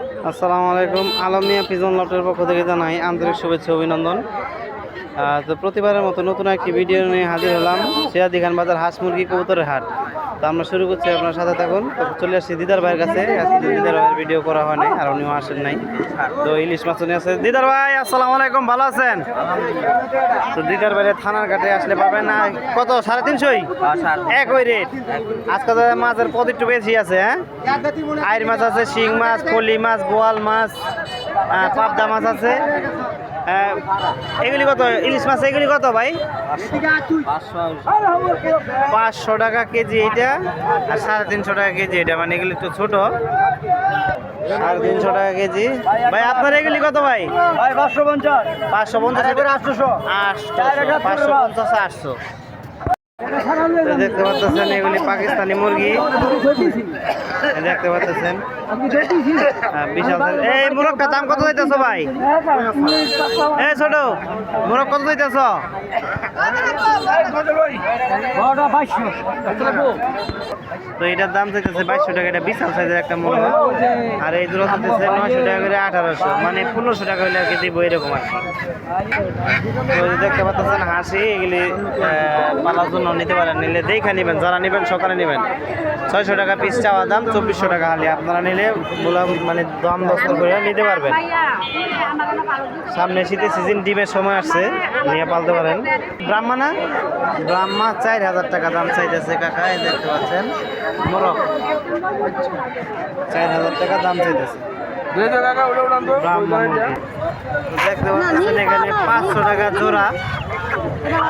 আসসালামু আলাইকুম। আলমিয়া পিজন লটের পক্ষ থেকে জানাই আন্তরিক শুভেচ্ছা, অভিনন্দন। তো প্রতিবারের মতো নতুন একটি ভিডিও নিয়ে হাজির হলাম। সেয়াদি খান বাজার হাঁস মুরগি কবুতরের হাট। তো আমরা শুরু করছি আপনার সাথে থাকুন। তো চলে আসছি দিদার ভাইয়ের কাছে। দিদার ভাইয়ের ভিডিও করা হয় নাই, আর উনিও আসেন নাই। তো ইলিশ মাছ নিয়ে আছে। দিদার ভাই, আসসালামু আলাইকুম, ভালো আছেন? তো দিদার ভাইয়ের থানার ঘাটে আসলে পাবেন না, কত, সাড়ে তিনশোই? এক ওই রেট আজকে তো মাছের একটু বেশি আছে হ্যাঁ? আইর মাছ আছে, শিং মাছ পলি মাছ, বোয়াল মাছ পাবদা মাছ আছে। এগুলি কত? ইলিশ মাছ এগুলি কত ভাই? পাঁচশো টাকা কেজি এটা আর সাড়ে তিনশো টাকা কেজি এটা মানে এগুলি তো ছোট। সাড়ে তিনশো টাকা কেজি। ভাই আপনার এগুলি কত ভাই? ভাই পাঁচশো পঞ্চাশ। পাঁচশো পঞ্চাশ। আটশোশো। আটশো পাঁচশো পঞ্চাশ আটশো। দেখতে পাচ্ছেন এগুলি পাকিস্তানি মুরগি। দেখতে পাচ্ছেন। হ্যাঁ, বিশাল এই মুরগটার দাম কত যাইতেছ ভাই? এই ছোট। মুরগ কত যাইতেছ? তো এটার দাম চাইতেছে বাইশশো টাকা। এটা বিশাল সাইজের একটা মুরগ। আর এই দূর চাইতেছে নয়শো টাকা করে আঠারোশো। মানে পনেরোশো টাকা হলে আর দিব এরকম আর দেখতে পাচ্ছেন হাসি এগুলি পালার জন্য নিতে পারেন, নিলে দেখে নেবেন, যারা নেবেন সকালে নেবেন। ছয়শো টাকা পিস চাওয়া দাম, চব্বিশশো টাকা হালি। আপনারা নিলে মূলা মানে দাম দস্ত করে নিতে পারবেন। সামনে শীতের সিজন ডিমের সময় আসছে, নিয়ে পালতে পারেন। ব্রাহ্মা না? ব্রাহ্মা চার হাজার টাকা দাম চাইতেছে কাকা দেখতে পাচ্ছেন। মোরগ। চার হাজার টাকা দাম চাইতেছে। দেখতে পাচ্ছেন এখানে পাঁচশো টাকা জোড়া।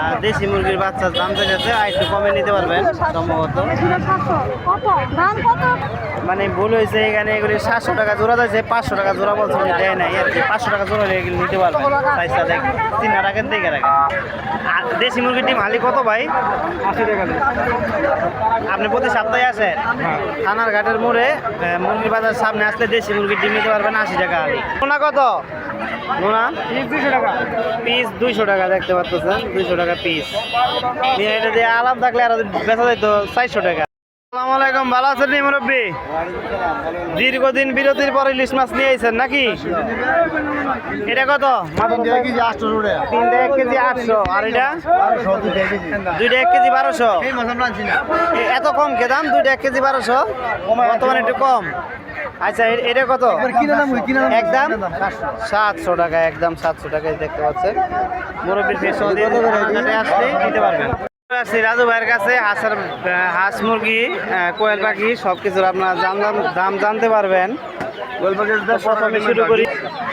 আর দেশি মুরগির বাচ্চার দাম চাইতেছে আর একটু কমে নিতে পারবেন সম্ভবত। কত দাম কত মানে ভুল হয়েছে এখানে এগুলি সাতশো টাকা জোড়া দিয়েছে পাঁচশো টাকা জোড়া বলছে উনি দেয় নাই। আর কি পাঁচশো টাকা জোড়া হলে এগুলি নিতে পারবেন। সাইজটা দেখ তিন রাখেন দেখে রাখেন। আর দেশি মুরগির ডিম হালি কত ভাই? আশি টাকা আপনি প্রতি সপ্তাহে আসেন? থানার ঘাটের মোড়ে মুরগির বাজার সামনে আসলে দেশি মুরগির ডিম নিতে পারবেন আশি টাকা। নোনা কত? নোনা দুশো টাকা পিস দুইশো টাকা, দেখতে পাচ্ছেন? দুইশো টাকা পিস। এটা দিয়ে আলাম থাকলে আর বেচা যাইতো চারশো টাকা। আসসালামু আলাইকুম, ভালো দীর্ঘদিন বিরতির পর ইলিশ মাছ নিয়ে আইছেন নাকি? এটা কত? তিনটা এক কেজি আটশো। আর এটা? দুইটা এক কেজি বারোশো। এত কম কে দাম? দুইটা এক কেজি বারোশো? বর্তমানে একটু কম। আচ্ছা এটা কত? একদম সাতশো টাকা একদম সাতশো টাকায় দেখতে পাচ্ছেন। মুরব্বীর দিয়ে আসলে নিতে পারবেন। আসছি রাজু ভাইয়ের কাছে হাঁসের হাঁস মুরগি কোয়েল পাখি সব কিছুর আপনার দাম জানতে পারবেন। তো প্রথমে শুরু করি।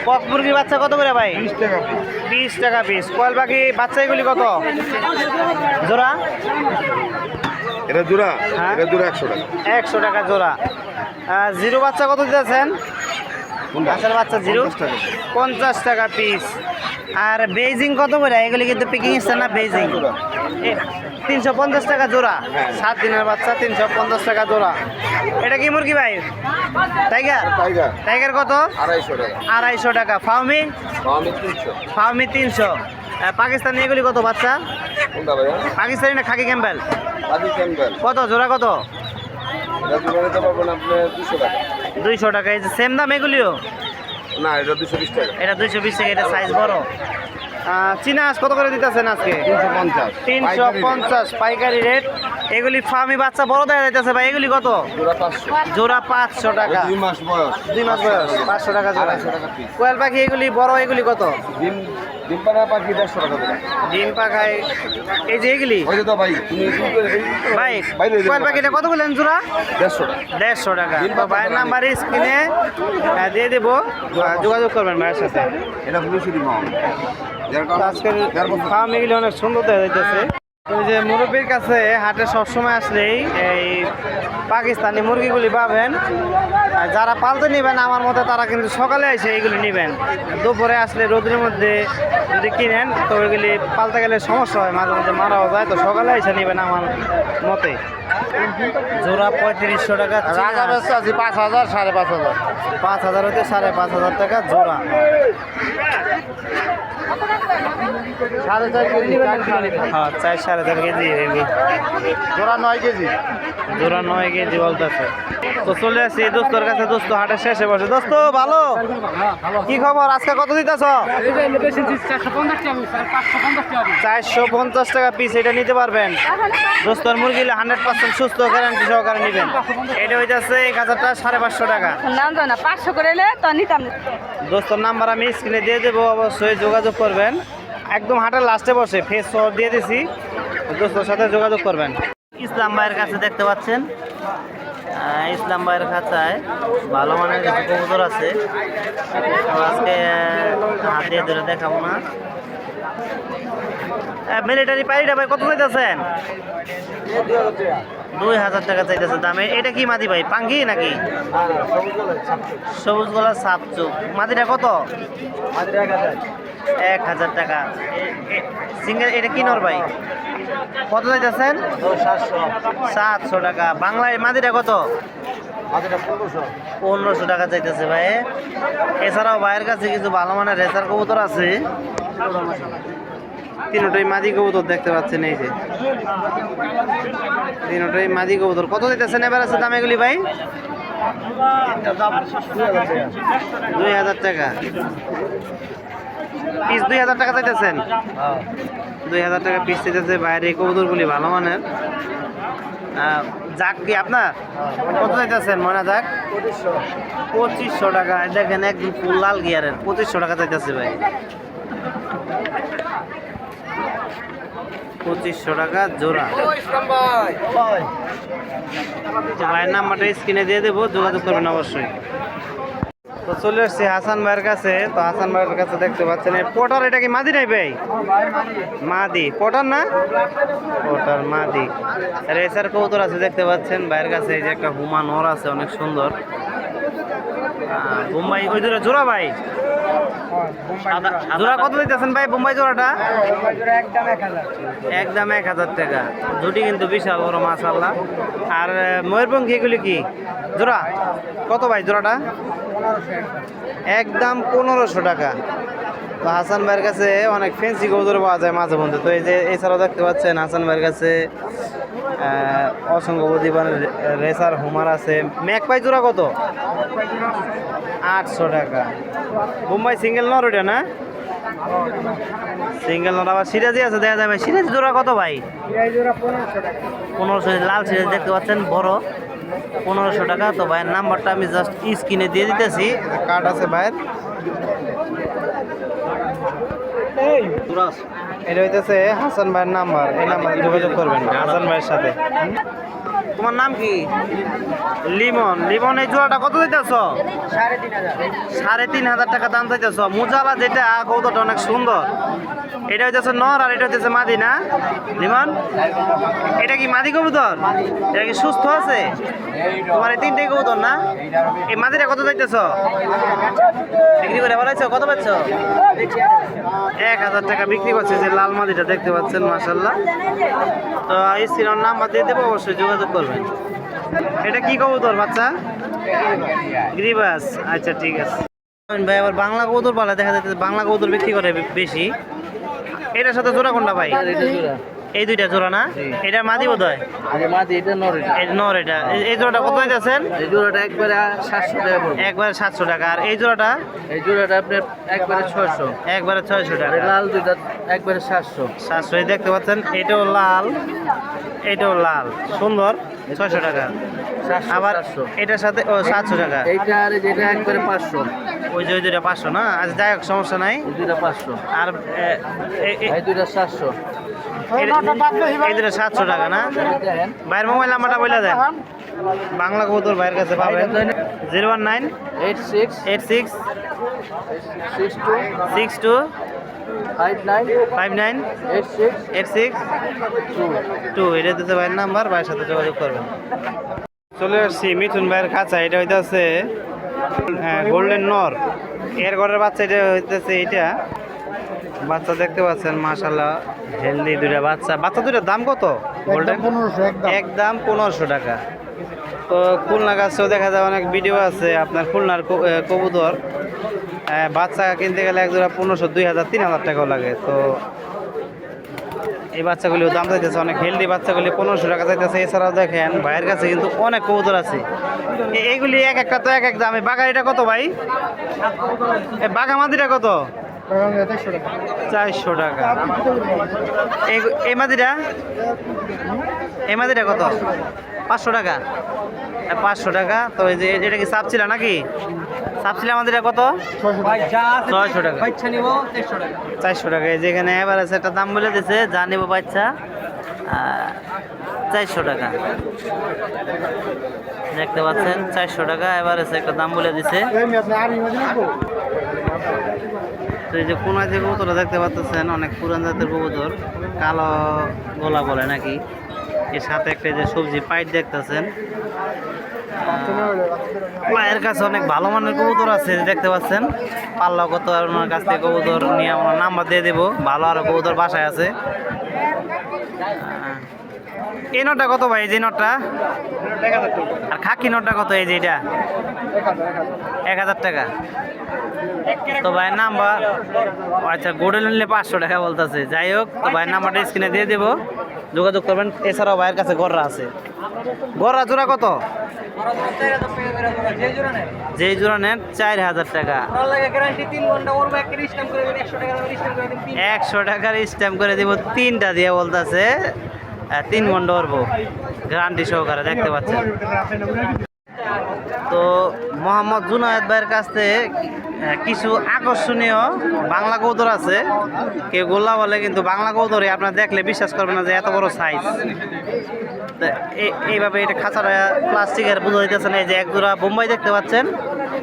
কক মুরগির বাচ্চা কত করে ভাই? বিশ টাকা পিস কোয়েল পাখি বাচ্চা এগুলি কত? জোড়া? এটা জোড়া হ্যাঁ। জোড়া একশো টাকা। একশো টাকা জোড়া। জিরো বাচ্চা কত দিতেছেন? হাঁসের বাচ্চা জিরো? পঞ্চাশ টাকা। পিস আর বেজিং কত করে? এগুলি কিন্তু পিকিং ইচ্ছে না বেজিং তিনশো পঞ্চাশ টাকা জোড়া। সাত দিনের বাচ্চা তিনশো পঞ্চাশ টাকা জোড়া। এটা কি মুরগি ভাই? টাইগার টাইগার কত? আড়াইশো টাকা। আড়াইশো টাকা। ফাউমি তিনশো। ফাউমি তিনশো। পাকিস্তানি এগুলি কত বাচ্চা? পাকিস্তানি না খাকি ক্যাম্বেল ক্যাম্পেল কত? জোড়া কত? দুইশো টাকা এই যে সেম দাম এগুলিও? না এটা দুশো বিশ টাকা। এটা দুইশো বিশ টাকা এটা সাইজ বড়। আহ, চীনা হাঁস কত করে দিতেছেন আজকে? তিনশো পঞ্চাশ। পাইকারি রেট এগুলি ফার্মি বাচ্চা বড় দেখা যাইতেছে ভাই এগুলি কত? জোড়া পাঁচশো। টাকা। দুই মাস বয়স। দুই মাস বয়স পাঁচশো টাকা। জোড়া। কোয়েল পাখি এগুলি বড় এগুলি কত? ডিম পাড়া পাখি দেড়শো টাকা করে? ডিম পাখায় এই যে এগুলি? ওই যে তো ভাই তুমি ভাই কোয়েল। পাখিটা কত বললেন জোড়া দেড়শো টাকা। দেড়শো টাকা। তো ভাইয়ের নাম্বার স্ক্রিনে দিয়ে দেবো। যোগাযোগ করবেন ভাইয়ের সাথে। এটা আজকের ফার্ম এগুলি অনেক সুন্দর দেখা যাইতেছে। ওই যে মুরব্বীর কাছে হাটে সবসময় আসলেই এই পাকিস্তানি মুরগিগুলি পাবেন। আর যারা পালতে নেবেন আমার মতে তারা কিন্তু সকালে এসে এইগুলি নেবেন। দুপুরে আসলে রোদের মধ্যে যদি কিনেন তো ওইগুলি পালতে গেলে সমস্যা হয় মাঝে মধ্যে মারাও যায় তো সকালে এসে নেবেন আমার মতে। জোড়া পঁয়ত্রিশশো টাকা চীনা। হাঁস। আছে পাঁচ হাজার সাড়ে পাঁচ হাজার। পাঁচ হাজার হতে সাড়ে পাঁচ হাজার টাকা জোড়া। সাড়ে চার কেজি হ্যাঁ চার সাড়ে চার কেজি হেভি জোড়া নয় কেজি? জোড়া নয় কেজি বলতেছে। তো চলে আসছি দোস্তর কাছে। দোস্ত হাটের শেষে বসে। দোস্ত ভালো? কি খবর? আজকে কত দিতেছ? চারশো পঞ্চাশ টাকা পিস এটা নিতে পারবেন। দোস্তর মুরগি হান্ড্রেড পার্সেন্ট সুস্থ গ্যারান্টি সহকারে নেবেন। এটা হইতেছে এক হাজারটা সাড়ে পাঁচশো টাকা। পাঁচশো করে এলে তো নিতাম। দোস্তর নাম্বার আমি স্ক্রিনে দিয়ে দেবো অবশ্যই যোগাযোগ করবেন। একদম হাটের লাস্টে বসে। ফেস দিয়ে দিছি। দোস্তর সাথে যোগাযোগ করবেন। ইসলাম ভাইয়ের কাছে দেখতে পাচ্ছেন। ইসলাম ভাইয়ের খাঁচায় ভালো মানের কিছু কবুতর আছে। আজকে হাত দিয়ে ধরে দেখাবো না। মিলিটারি পাইটা ভাই, কত চাইতেছেন? দুই হাজার টাকা চাইতেছে দামে। এটা কি মাদি ভাই, পাঙ্গি নাকি? সবুজ গলা সাপ চোখ। মাদিটা কত? এক হাজার টাকা। সিঙ্গেল, এটা কি নর ভাই? কত চাইতেছেন? সাতশো টাকা। বাংলায় মাদিটা কত? পনেরোশো টাকা চাইতেছে ভাই। এছাড়াও ভাইয়ের কাছে কিছু ভালো মানের রেসার কবুতর আছে। তিনটাই মাদি কবুতর দেখতে পাচ্ছেন এই যে। তিনটাই মাদি কবুতর। কত দিতেছেন এবার আছে দাম এগুলি ভাই? দুই হাজার টাকা। পিস দুই হাজার টাকা চাইতেছেন? দুই হাজার টাকা পিস চাইতেছে। বাইরে কবুতরগুলি ভালো মানের। যাক কি আপনার? কত চাইতেছেন ময়না যাক? পঁচিশশো টাকা। দেখেন একদম ফুল লাল গিয়ারের। পঁচিশশো টাকা চাইতেছে ভাই। পঁচিশশো টাকা জোড়া। ভাইয়ের নাম্বারটা স্ক্রিনে দিয়ে দেবো যোগাযোগ করবেন অবশ্যই। তো চলে এসছি হাসান ভাইয়ের কাছে। তো হাসান ভাইয়ের কাছে দেখতে পাচ্ছেন পটার এটা কি মাদি নাই ভাই? মাদি। পটার না? পটার মাদি। রেসার কৌতর আছে দেখতে পাচ্ছেন। ভাইয়ের কাছে এই যে একটা হুমা নর আছে অনেক সুন্দর। বোম্বাই ওই দুটো জোড়া ভাই। জোড়া কত দিতেছেন ভাই বোম্বাই জোড়াটা? একদম এক হাজার। টাকা। দুটি কিন্তু বিশাল বড় মাশাল্লাহ আর আহ, এগুলি কি? জোড়া? কত ভাই জোড়াটা? একদম পনেরোশো টাকা। তো হাসান ভাইয়ের কাছে অনেক ফেন্সি কবুতর পাওয়া যায় মাঝে মধ্যে। তো এই যে এছাড়াও দেখতে পাচ্ছেন হাসান ভাইয়ের কাছে অসংখ্য বুদ্ধিমানের রেসার হুমার আছে। ম্যাক পাই জোড়া কত? আটশো টাকা। মুম্বাই সিঙ্গেল নর ওটা না? সিঙ্গেল নর আবার সিরাজি আছে দেখা যাবে সিরাজি জোড়া কত ভাই? পনেরোশো লাল সিরাজ দেখতে পাচ্ছেন বড়। পনেরোশো টাকা। তো ভাইয়ের নাম্বারটা আমি জাস্ট স্ক্রিনে দিয়ে দিতেছি। কার্ড আছে ভাইয়ের। এটা হইতেছে হাসান ভাইয়ের নাম্বার, এই নাম্বারে যোগাযোগ করবেন হাসান ভাইয়ের সাথে। তোমার নাম কি? লিমন। লিমন, এই জোড়াটা কত দিতেছ? সাড়ে তিন হাজার টাকা দাম চাইতেছ। মুজালা যেটা কৌতটা অনেক সুন্দর। এটা হইতেছে নর আর এটা হইতেছে মাদি, না? লিমন, এটা কি মাদি কবুতর? এটা কি সুস্থ আছে? তোমার এই তিনটে কবুতর, না? এই মাদিটা কত চাইতেছ? বিক্রি করে বলাইছো কত পাচ্ছ? এক হাজার টাকা বিক্রি করছে যে লাল মাদিটা দেখতে পাচ্ছেন মাসাল্লাহ তো এই স্ক্রিনের নাম্বার দিয়ে দেবো, অবশ্যই যোগাযোগ করবেন। এটা কি কবুতর বাচ্চা? গ্রিবাস। আচ্ছা ঠিক আছে। ভাই, আবার বাংলা কবুতর পালা, দেখা যাচ্ছে বাংলা কবুতর বিক্রি করে বেশি। এটার সাথে জোড়া কোনটা ভাই? এই দুইটা জোড়া না? এটা মাদি বোধ হয় এই নর এটা। এই- এই জোড়াটা কত দিতেছেন এই জোড়াটা একবারে সাতশো টাকা একবার সাতশো টাকা। আর এই জোড়াটা? এই জোড়াটা আপনার একবারে ছয়শো। একবারে ছয়শো টাকা। লাল দুইটা একবারে সাতশো। সাতশো। এই দেখতে পাচ্ছেন এটাও লাল এটাও লাল। সুন্দর ছয়শো টাকা। আবার এটার সাথে ও সাতশো টাকা। এইটা আর যেটা একবারে পাঁচশো। ওই যে ওই দুইটা পাঁচশো না? আচ্ছা যাই হোক সমস্যা নাই। দুইটা পাঁচশো। আর এই দুইটা সাতশো। এই দুটো সাতশো টাকা না? ভাইয়ের মোবাইল নাম্বারটা বলে দেন। বাংলা কবুতর ভাইয়ের কাছে পাবেন। Zero one nine eight six eight six six two six two এটা ভাইয়ের নাম্বার ভাইয়ের সাথে যোগাযোগ করবেন। চলে আসছি মিথুন ভাইয়ের কাছে এটা হইতেছে গোল্ডেন নর এর ঘরের বাচ্চা এটা হইতেছে এটা বাচ্চা দেখতে পাচ্ছেন মাশাল্লাহ হেলদি দুইটা বাচ্চা। বাচ্চা দুইটার দাম কত গোল্ডেন একদম। পনেরোশো টাকা। তো খুলনা গাছেও দেখা যায় অনেক ভিডিও আছে আপনার খুলনার কবুতর। বাচ্চা কিনতে গেলে এক জোড়া পনেরোশো দুই হাজার তিন হাজার টাকাও লাগে। তো এই বাচ্চাগুলিও দাম চাইতেছে অনেক হেলদি বাচ্চাগুলি পনেরোশো টাকা চাইতেছে। এছাড়াও দেখেন ভাইয়ের কাছে কিন্তু অনেক কবুতর আছে। এইগুলি এক একটা তো এক এক দামে। বাগাড়িটা কত ভাই? এ বাগামাদিটা কত? চারশো টাকা। এই- মাদিটা এই মাদিটা কত? পাঁচশো টাকা। পাঁচশো টাকা। তো এই যে এটা কি সাপ ছিল নাকি সাপ ছিল আমাদের কত ছয়শো টাকা। চারশো টাকা। এই যেখানে এবার আছে একটা দাম বলে দিছে যা নেব বাচ্চা চারশো টাকা। দেখতে পাচ্ছেন চারশো টাকা। এবার আছে একটা দাম বলে দিছে। তো এই যে কোনা যে কবুতরটা দেখতে পাচ্ছেন অনেক পুরান জাতের কবুতর, কালো গোলা বলে নাকি। এর সাথে একটা যে সবজি পাইট দেখতেছেন। মায়ের কাছে অনেক ভালো মানের কবুতর আছে দেখতে পাচ্ছেন। পাল্লা কত আর ওনার কাছ থেকে কবুতর নিয়ে আমরা নাম্বার দিয়ে দেবো। ভালো আরও কবুতর বাসায় আছে। এই নোটটা কত ভাই? এই যে নোটটা? আর খাকি নোটটা কত? এই যে এটা? এক হাজার টাকা। তো ভাইয়ের নাম্বার আচ্ছা গোড়ে নিলে পাঁচশো টাকা বলতেছে। যাই হোক, তো ভাইয়ের নাম্বারটা স্ক্রিনে দিয়ে দেবো। যোগাযোগ করবেন। এছাড়াও ভাইয়ের কাছে গররা আছে। গররা জোড়া কত? যেই জোড়া নেন, চার হাজার টাকা। একশো টাকার স্ট্যাম্প করে দিব, তিনটা দিয়ে বলতেছে। তিন ঘণ্টা করব গ্যারান্টি সহকারে, দেখতে পাচ্ছেন। তো মোহাম্মদ জুনায়েদ ভাইয়ের কাছ থেকে কিছু আকর্ষণীয় বাংলা কৌতর আছে। কেউ গোল্লা বলে, কিন্তু বাংলা কৌতরে আপনার দেখলে বিশ্বাস করবেন না যে এত বড় সাইজ এইভাবে এটা খাঁচাটা প্লাস্টিকের বুঝে দিতেছেন এই যে এক বোম্বাই দেখতে পাচ্ছেন।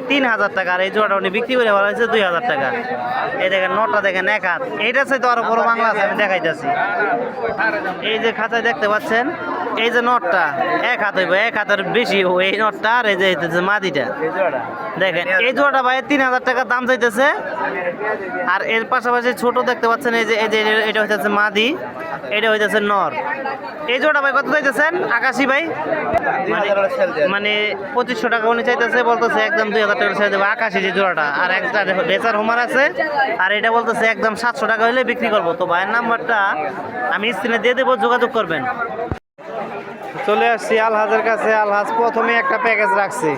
তিন হাজার টাকা। আর এই জোড়াটা উনি বিক্রি করে ভালো হয়েছে দুই হাজার টাকা। এই দেখেন নটা দেখেন, এক হাত। এইটা তো আরও বড় বাংলা আছে, আমি দেখাইতেছি। এই যে খাঁচায় দেখতে পাচ্ছেন এই যে নটটা, এক হাত হইব, এক হাতের বেশি এই নটটা আর এই যে মাদিটা। দেখেন, এই জোড়াটা ভাই তিন হাজার টাকা দাম চাইতেছে। আর এর পাশাপাশি ছোট দেখতে পাচ্ছেন, এই যে এই যে, এটা হইতেছে মাদি, এটা হইতেছে নর। এই জোড়াটা ভাই কত চাইতেছেন, আকাশি ভাই? মানে- মানে পঁচিশশো টাকা উনি চাইতেছে, বলতেছে একদম দুই হাজার টাকা ছেড়ে দেবো। আকাশি যে জোড়াটা, আর একটা বেচার হোমার আছে, আর এটা বলতেছে একদম সাতশো টাকা হলে বিক্রি করব। তো ভাইয়ের নাম্বারটা আমি স্ক্রিনে দিয়ে দেবো, যোগাযোগ করবেন। চলে আসছি আলহাজের কাছে। আলহাজ, প্রথমে একটা প্যাকেজ রাখছি।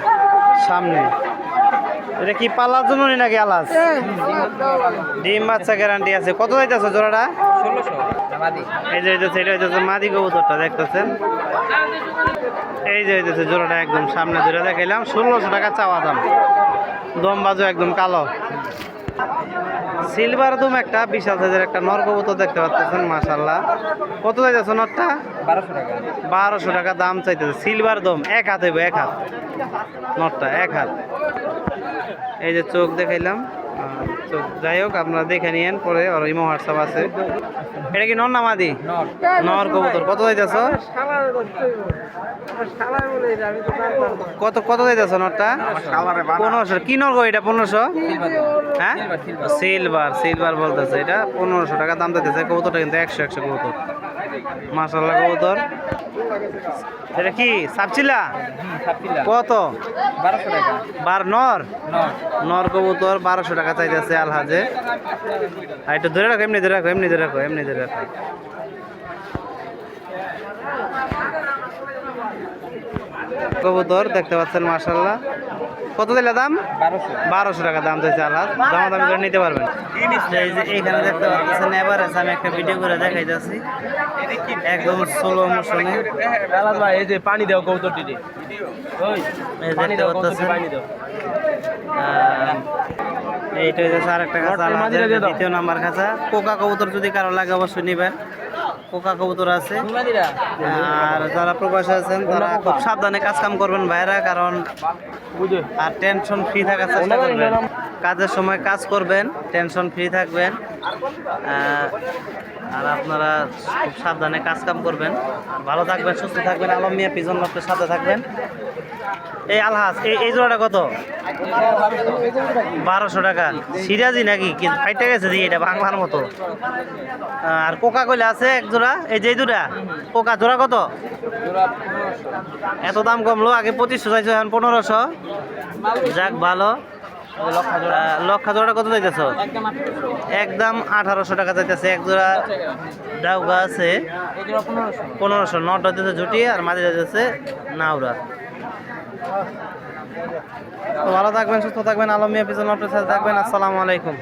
সামনে। এটা কি পাল্লার জন্য নাকি আলহাজ? ডিম বাচ্চা গ্যারান্টি আছে। কত যাইতেছে জোড়াটা? এই যে হইতেছে এটা হইতেছে মাদি কবুতরটা, দেখতেছেন? এই যে হইতেছে জোড়াটা একদম সামনে ধরে দেখাইলাম। ষোলোশো টাকা চাওয়া দাম। দম বাজু একদম কালো। সিলভার দম একটা বিশাল সাইজের একটা নর কবুতর দেখতে পাচ্ছেন মাসাল্লাহ কত যাইতেছে নরটা? বারোশো টাকা। দাম চাইতেছে। সিলভার দম এক হাত হইব এক হাত। নটটা এক হাত। এই যে চোখ দেখাইলাম চোখ যাই হোক আপনারা দেখে নিয়েন পরে আর ইমো হোয়াটসঅ্যাপ আছে। এটা কি নর না মাদি? নর কবুতর। কত যাইতেছ? কত কত যাইতেছ নরটা? পনেরোশো। কি নর গো এটা পনেরোশো? হ্যাঁ? সিলভার সিলভার বলতেছে এটা। পনেরোশো টাকা দাম দিতেছে। কবুতরটা কিন্তু একশো একশো কবুতর। মাসাল্লাহ কবুতর। এটা কি সাপচিলা? কত? বার নর? নর। কবুতর বারোশো টাকা চাইতেছে আলহাজে। আর একটু ধরে রাখো এমনি ধরে রাখো এমনি ধরে রাখো এমনি ধরে রাখো। কবুতর দেখতে পাচ্ছেন মাসাল্লাহ কত দিলে দাম? বারোশো। টাকা দাম চাইছে আলহাজ দামা দামি করে নিতে পারবেন। এই যে এইখানে দেখতে পাচ্ছেন এবার আমি একটা ভিডিও করে দেখাইতেছি একদম স্লো মোশনে এই যে পানি দাও কৌতরটি দেখতে পাচ্ছেন এইটা হচ্ছে আর একটা আলহাজের দ্বিতীয় নাম্বার খাঁচা কোকা কবুতর যদি কারও লাগে অবশ্যই নেবেন। কোকা কবুতর আছে। আর যারা প্রবাসী আছেন তারা খুব সাবধানে কাজ কাম করবেন ভাইরা কারণ আর টেনশন ফ্রি থাকার চেষ্টা করবেন। কাজের সময় কাজ করবেন টেনশন ফ্রি থাকবেন। আর আপনারা খুব সাবধানে কাজ কাম করবেন। আর ভালো থাকবেন সুস্থ থাকবেন। আলম মিয়া পিজন সাথে থাকবেন। এই আলহাজ, এই জোড়াটা কত? বারোশো টাকা। সিরাজি নাকি? ফাইটটা গেছে দিয়ে এটা বাংলার মতো। আর কোকা কইলে আছে এক জোড়া? এই যে দুটা, কোকা, জোড়া কত? এত দাম কমলো, আগে পঁচিশশো চাইছো, এখন পনেরোশো। যাক, ভালো। লক্ষা জোড়াটা কত যাইতেছ একদম আঠারোশো টাকা যাইতেছে এক জোড়া ডাউগা আছে। পনেরোশো, নটা দিতেছে ঝুটি, আর মাঝে যাইতেছে নাওরা। ভালো থাকবেন সুস্থ থাকবেন। আলমিয়া পিছনে থাকবেন। আসসালামু আলাইকুম।